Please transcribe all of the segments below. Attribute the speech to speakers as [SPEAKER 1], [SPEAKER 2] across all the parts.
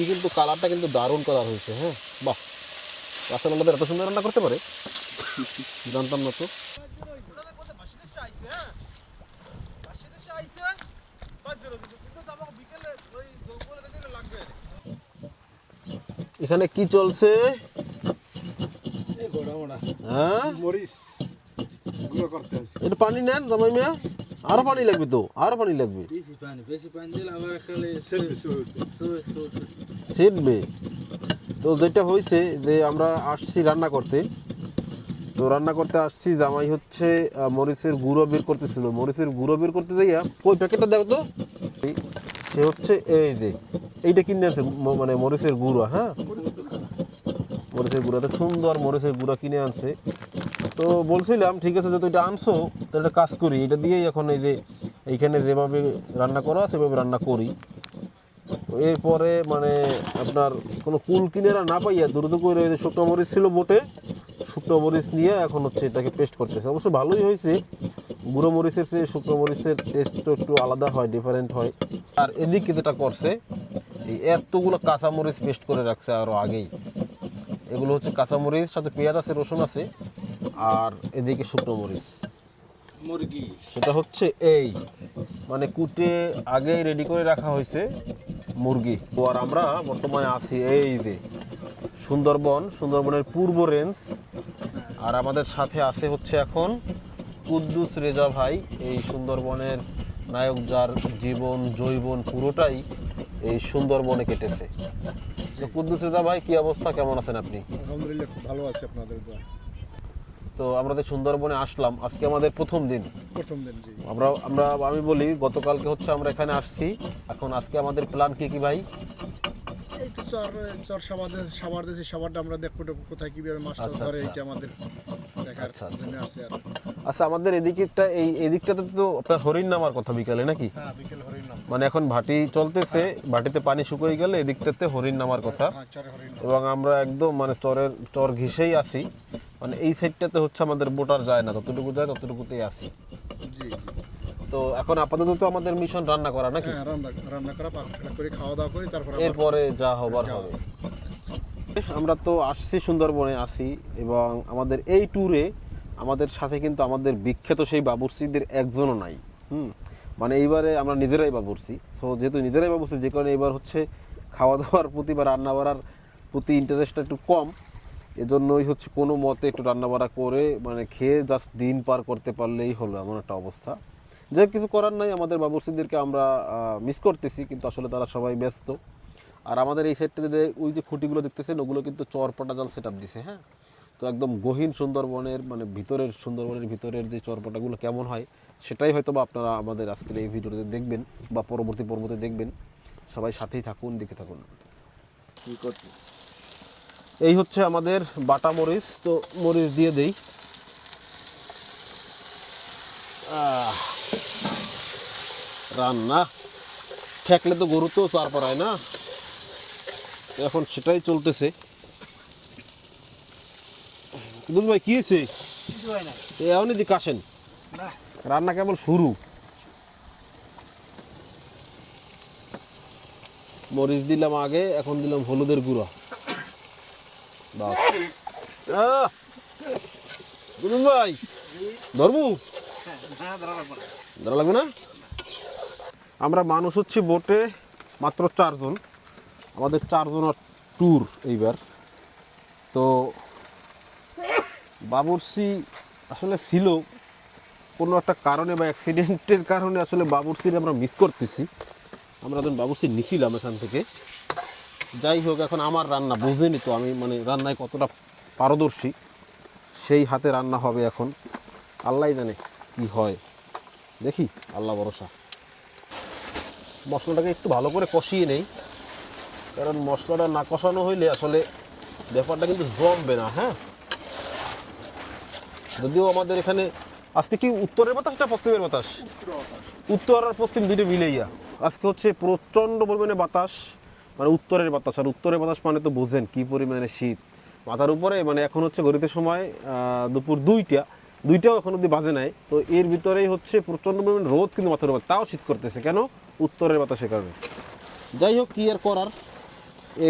[SPEAKER 1] দেখি কিন্তু কালারটা কিন্তু দারুণ কালার হয়েছে হ্যাঁ? বাহ! আসলে আমাদের এত সুন্দর রান্না করতে পারে? জানতাম না তো। এখানে কি চলছে? হ্যাঁ? এটা পানি নেন, জামাই মিয়া। আরও পানি লাগবে তো, আরও পানি লাগবে।
[SPEAKER 2] বেশি পানি বেশি পানি দিলে আবার
[SPEAKER 1] সেটবে তো যেটা হয়েছে যে আমরা আসছি রান্না করতে। তো রান্না করতে আসছি, জামাই হচ্ছে মরিচের গুঁড়ো বের করতেছিল। মরিচের গুঁড়ো বের করতে যাইয়া ওই প্যাকেটটা দেখো তো? সে হচ্ছে এই যে, এইটা কিনে আনছে মানে মরিচের গুঁড়ো হ্যাঁ? মরিচের গুঁড়ো তো সুন্দর মরিচের গুঁড়ো কিনে আনছে। তো বলছিলাম, ঠিক আছে, যেহেতু এটা আনছো তো একটা কাজ করি। এটা দিয়েই এখন এই যে, এইখানে যেভাবে রান্না করা সেভাবে রান্না করি। এরপরে মানে আপনার কোনো কুল কিনেরা না পাইয়া দ্রুত করে ওই যে শুকনো মরিচ ছিল বোটে শুকনো মরিচ নিয়ে এখন হচ্ছে এটাকে পেস্ট করতেছে। অবশ্য ভালোই হয়েছে। গুঁড়ো মরিচের চেয়ে শুকনো মরিচের টেস্ট তো একটু আলাদা হয় ডিফারেন্ট হয়। আর এদিকে যেটা করছে এই এতগুলো কাঁচা মরিচ পেস্ট করে রাখছে আরও আগেই। এগুলো হচ্ছে কাঁচা মরিচ সাথে পেঁয়াজ আছে রসুন আছে আর এদিকে শুকনো মরিচ।
[SPEAKER 2] মুরগি।
[SPEAKER 1] সেটা হচ্ছে এই। মানে কুটে আগে রেডি করে রাখা হয়েছে। মুরগি। তো আর আমরা বর্তমানে আছি এই যে সুন্দরবন, সুন্দরবনের পূর্ব রেঞ্জ আর আমাদের সাথে আছে হচ্ছে এখন কুদ্দুস রেজা ভাই। এই সুন্দরবনের নায়ক যার জীবন জৈবন পুরোটাই এই সুন্দরবনে কেটেছে। কুদ্দুস রেজা ভাই, কি অবস্থা? কেমন আছেন আপনি?
[SPEAKER 3] আলহামদুলিল্লাহ, খুব ভালো আছে আপনাদের
[SPEAKER 1] তো আমরা তো সুন্দরবনে আসলাম। আজকে আমাদের প্রথম দিন।
[SPEAKER 3] প্রথম দিন জি।
[SPEAKER 1] আমরা আমরা আমি বলি গতকালকে হচ্ছে আমরা এখানে আসছি। এখন আজকে আমাদের প্ল্যান কি কি ভাই?
[SPEAKER 3] এই তো চর চর সাবার দেশে সাবার দেশে সাবারটা আমরা দেখব কোথায় কীভাবে মাছটা
[SPEAKER 1] আচ্ছা,
[SPEAKER 3] ধরে। এইটা আমাদের দেখার
[SPEAKER 1] আচ্ছা, আচ্ছা।
[SPEAKER 3] জন্য আছে আর।
[SPEAKER 1] আচ্ছা আমাদের এদিকেরটা এই এদিকটাতে তো আপনার হরিণ নামার কথা বিকালে নাকি?
[SPEAKER 3] হ্যাঁ বিকেল হরিণ নাম।
[SPEAKER 1] মানে এখন ভাটি চলতেছে ভাটিতে পানি শুকিয়ে গেলে এদিকটাতে হরিণ নামার কথা।
[SPEAKER 3] হ্যাঁ চরে হরিণ নাম।
[SPEAKER 1] এবং আমরা একদম মানে চরের চর ঘিসেই আছি। মানে এই সাইডটাতে হচ্ছে আমাদের বোটার যায় না যতটুকু যায় ততটুকুতেই আসি।
[SPEAKER 3] জি
[SPEAKER 1] তো এখন আপাতত তো আমাদের মিশন রান্না করা নাকি?
[SPEAKER 3] হ্যাঁ রান্না রান্না করা করে খাওয়া দাওয়া করি তারপর
[SPEAKER 1] এরপরে যা হবার হবে। আমরা তো আসছি সুন্দরবনে আসি এবং আমাদের এই ট্যুরে আমাদের সাথে কিন্তু আমাদের বিখ্যাত সেই বাবুর্চিদের একজনও নাই। হুম? মানে এইবারে আমরা নিজেরাই বাবুর্চি। সো যেহেতু নিজেরাই বাবুর্চি যে কারণে এবার হচ্ছে খাওয়া দাওয়ার প্রতি বা রান্না বাড়ার প্রতি ইন্টারেস্টটা একটু কম। এজন্যই হচ্ছে কোনো মতে একটু রান্না বাড়া করে মানে খেয়ে জাস্ট দিন পার করতে পারলেই হলো এমন একটা অবস্থা। যে কিছু করার নাই, আমাদের বাবুর্চিদেরকে আমরা মিস করতেছি, কিন্তু আসলে তারা সবাই ব্যস্ত। আর আমাদের এই সাইডটাতে যে- ওই যে খুঁটিগুলো দেখতেছেন, ওগুলো কিন্তু চরপটা জাল সেট আপ দিছে হ্যাঁ? তো একদম গহীন সুন্দরবনের মানে ভিতরের সুন্দরবনের ভিতরের যে চরপটাগুলো কেমন হয়, সেটাই হয়তো বা আপনারা আমাদের আজকের এই ভিডিওতে দেখবেন বা পরবর্তী পর্বতে দেখবেন। সবাই সাথেই থাকুন, দেখে থাকুন।
[SPEAKER 2] কি করছি
[SPEAKER 1] এই হচ্ছে আমাদের বাটা মরিচ তো মরিচ দিয়ে দেই। রান্না। ঠেকলে তো গরু তো চার পাড়ায় না। এখন সেটাই চলতেছে। দুল ভাই কি হয়েছে?
[SPEAKER 2] হয়
[SPEAKER 1] এমনি দিকে আসেন। রান্না কেবল শুরু। মরিচ দিলাম আগে এখন দিলাম হলুদের গুঁড়া। ভাই ধরবু?
[SPEAKER 2] ধরা লাগবে না?
[SPEAKER 1] আমরা মানুষ হচ্ছি বোটে মাত্র চারজন। আমাদের চারজনের ট্যুর এইবার। তো বাবুরসি আসলে ছিল, কোনো একটা কারণে বা অ্যাক্সিডেন্টের কারণে আসলে বাবুরসির আমরা মিস করতেছি। আমরা যখন বাবুরসি নিছিলাম এখান থেকে যাই হোক এখন আমার রান্না বুঝেনি তো আমি মানে রান্নায় কতটা পারদর্শী সেই হাতে রান্না হবে এখন। আল্লাহ জানে কি হয়। দেখি আল্লাহ ভরসা। মশলাটাকে একটু ভালো করে কষিয়ে নেই কারণ মশলাটা না কষানো হইলে আসলে ব্যাপারটা কিন্তু জমবে না হ্যাঁ? যদিও আমাদের এখানে আজকে কি উত্তরের বাতাস না পশ্চিমের বাতাস। উত্তর আর পশ্চিম দুইটা মিলেইয়া। আজকে হচ্ছে প্রচণ্ড পরিমাণে বাতাস। মানে উত্তরের বাতাস, আর উত্তরের বাতাস মানে তো বোঝেন কি পরিমাণে শীত। মাথার উপরে মানে এখন হচ্ছে গরিতে সময় দুপুর দুইটা, দুইটাও এখন অব্দি বাজে নাই। তো এর ভিতরেই হচ্ছে প্রচণ্ড পরিমাণে রোদ কিন্তু মাথার উপর, তাও শীত করতেছে। কেন? উত্তরের বাতাসের কারণে। যাই হোক, কি আর করার?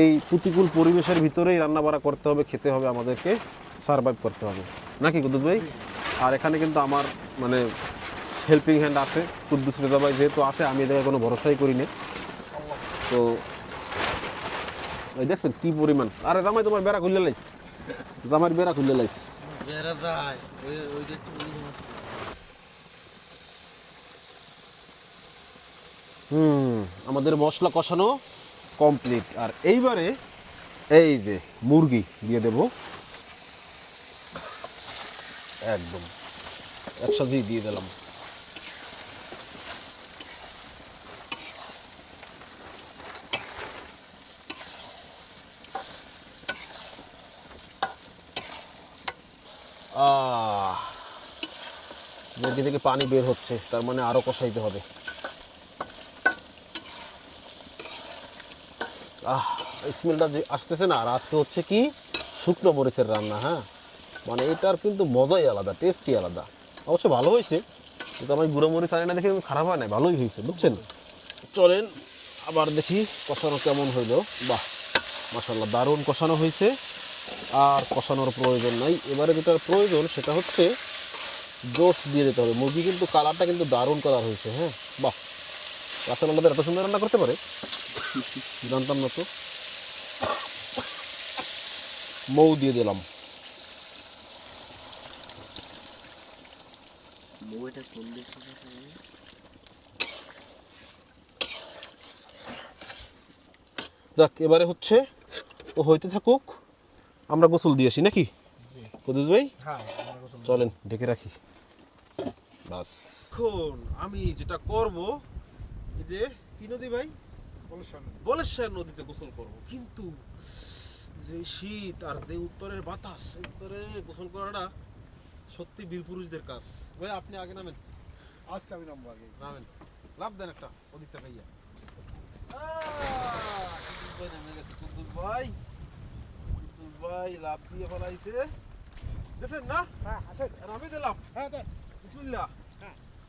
[SPEAKER 1] এই প্রতিকূল পরিবেশের ভিতরেই রান্না বাড়া করতে হবে, খেতে হবে, আমাদেরকে সার্ভাইভ করতে হবে। নাকি কুদ্দুস ভাই? আর এখানে কিন্তু আমার মানে হেল্পিং হ্যান্ড আছে। কুদ্দুস রেজা ভাই যেহেতু আছে, আমি এদের কোনো ভরসাই করি না তো এই দেখছেন কি পরিমাণ? আরে জামাই তোমার বেড়া খুললে লাইস। জামাইয়ের বেড়া খুললে লাইস।
[SPEAKER 2] ওই
[SPEAKER 1] হুম আমাদের মশলা কষানো কমপ্লিট আর এইবারে এই যে মুরগি দিয়ে দেব। একদম। একসাথেই দিয়ে দিলাম। মুরগি থেকে পানি বের হচ্ছে, তার মানে আরও কষাইতে হবে। আহ স্মেলটা যে আসতেছে না, আর আজকে হচ্ছে কি? শুকনো মরিচের রান্না হ্যাঁ? মানে এটার কিন্তু মজাই আলাদা টেস্টই আলাদা। অবশ্য ভালো হয়েছে, কিন্তু আমি গুঁড়ো মরিচ আনি না দেখে খারাপ হয় না ভালোই হয়েছে, বুঝছেন? চলেন, আবার দেখি কষানো কেমন হইল। বাহ মাসাল্লাহ দারুণ কষানো হয়েছে। আর কষানোর প্রয়োজন নাই। এবারে যেটার প্রয়োজন, সেটা হচ্ছে জোশ দিয়ে দিতে হবে। মুরগি কিন্তু কালারটা কিন্তু দারুণ কালার হয়েছে হ্যাঁ? বাহ! রাসেল আল্লাদের এত সুন্দর রান্না করতে পারে? জানতাম না তো। মৌ দিয়ে দিলাম। যাক এবারে হচ্ছে ও হইতে থাকুক আমরা গোসল দিয়ে আসি নাকি? কদুস ভাই?
[SPEAKER 3] হ্যাঁ
[SPEAKER 1] চলেন ঢেকে রাখি। বাস। এখন আমি যেটা করব এই যে কি নদী ভাই? বলেশ্বর নদীতে গোসল করব। কিন্তু যে শীত আর যে উত্তরের বাতাস সেই উত্তরে গোসল করাটা সত্যি বীর পুরুষদের কাজ। ভাই আপনি আগে নামেন।
[SPEAKER 3] আচ্ছা আমি নামবো আগে
[SPEAKER 1] নামেন। লাভ দেন একটা ওদিকটা ভাইয়া। ভাই নেমে গেছে কুদ্দুস ভাই কুদ্দুস ভাই লাভ দিয়ে ফেলাইছে। দেখেন না?
[SPEAKER 3] হ্যাঁ আসেন
[SPEAKER 1] আর আমি দিলাম।
[SPEAKER 3] হ্যাঁ
[SPEAKER 1] বিসমিল্লাহ
[SPEAKER 3] চল চল
[SPEAKER 1] আচ্ছা পুরো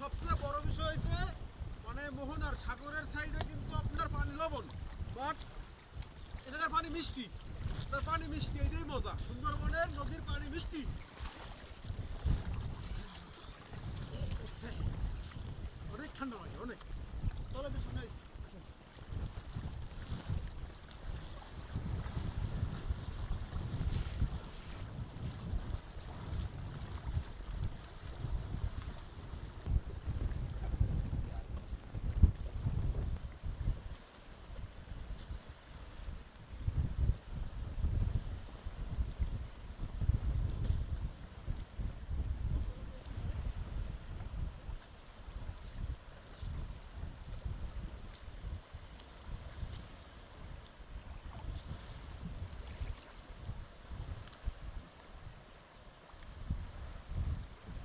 [SPEAKER 1] সবচেয়ে বড় বিষয় হয়েছে মানে মোহনার সাগরের সাইডে কিন্তু আপনার পানি লবণ বাট এখানকার পানি মিষ্টি, আপনার পানি মিষ্টি, এটাই মজা, সুন্দরবনের নদীর পানি মিষ্টি।
[SPEAKER 3] অনেক ঠান্ডা হয় অনেক। চলো, বেশি নাই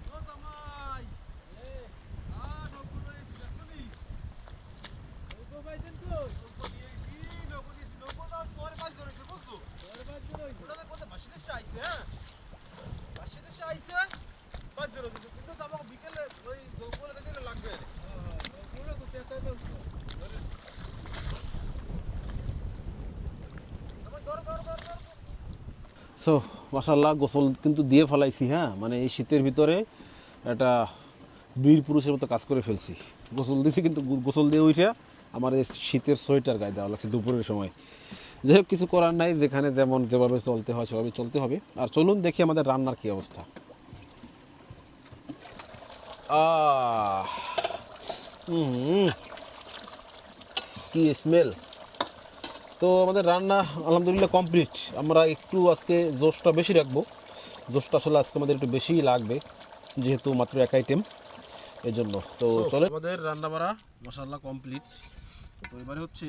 [SPEAKER 1] ও জামাই আ নৌকো রয়েছে দেখছনি নৌকো পাইছেন কই নৌকো নিয়েছি নৌকো নিয়েছি নৌকো না পরে পাঁচ ধরেছে বুঝছ পরে পাঁচ ধরেছে ওটা কত বাসি দেশে আইছে হ্যাঁ বাসি দেশে আইছে পাঁচ ধরে দিছে কিন্তু আমাকে বিকেলে ওই নৌকো লেগে দিলে লাগবে সো মাসাল্লাহ গোসল কিন্তু দিয়ে ফেলাইছি হ্যাঁ? মানে এই শীতের ভিতরে একটা বীর পুরুষের মতো কাজ করে ফেলছি। গোসল দিছি কিন্তু গোসল দিয়ে উঠে আমার এই শীতের সোয়েটার গায়ে দেওয়া লাগছে দুপুরের সময়। যাই হোক, কিছু করার নাই, যেখানে যেমন যেভাবে চলতে হয়, সেভাবে চলতে হবে। আর চলুন দেখি আমাদের রান্নার কি অবস্থা। কি স্মেল তো আমাদের রান্না আলহামদুলিল্লাহ কমপ্লিট আমরা একটু আজকে জোশটা বেশি রাখব। জোশটা আসলে আজকে আমাদের একটু বেশিই লাগবে যেহেতু মাত্র এক আইটেম এই জন্য তো চলে আমাদের রান্না বাড়া মশাল্লা কমপ্লিট তো এবারে হচ্ছে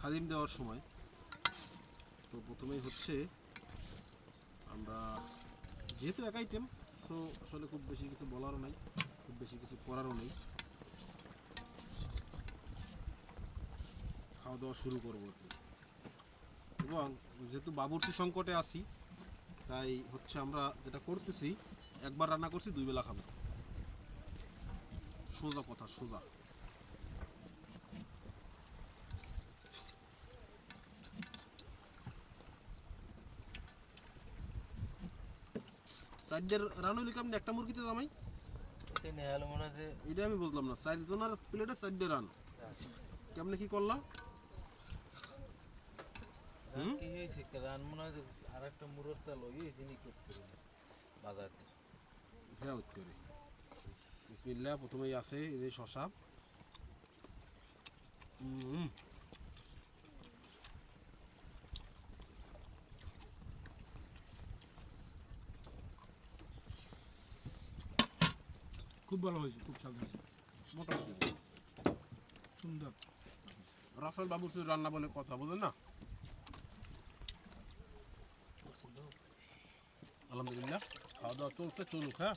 [SPEAKER 1] খাদিম দেওয়ার সময়। তো প্রথমেই হচ্ছে আমরা যেহেতু এক আইটেম সো আসলে খুব বেশি কিছু বলারও নাই খুব বেশি কিছু করারও নেই। খাওয়া দাওয়া শুরু করব আর কি। এবং যেহেতু বাবুর্চি সংকটে আছি তাই হচ্ছে আমরা যেটা করতেছি একবার রান্না করছি দুই বেলা খাব। সোজা কথা সোজা। সাইডের রানুলি কেমন? একটা মুরগিতে
[SPEAKER 2] যে
[SPEAKER 1] এটা আমি বুঝলাম না। সাইড জনের প্লেটে সাইডে রান। কেমনে কি করলা?
[SPEAKER 2] রান কি হয়েছে? রান মনে হয় আর একটা মুরোর তেল ওই জিনিস করতে বাজার
[SPEAKER 1] হ্যাঁ করে। বিসমিল্লাহ প্রথমেই আছে এই শশা হুম।
[SPEAKER 4] খুব ভালো হয়েছে খুব স্বাদ হয়েছে।
[SPEAKER 1] মোটামুটি।
[SPEAKER 4] সুন্দর।
[SPEAKER 1] রাসেল বাবুর শুধু রান্না বলে কথা বুঝেন না? আলহামদুলিল্লাহ খাওয়া দাওয়া চলছে চলুক হ্যাঁ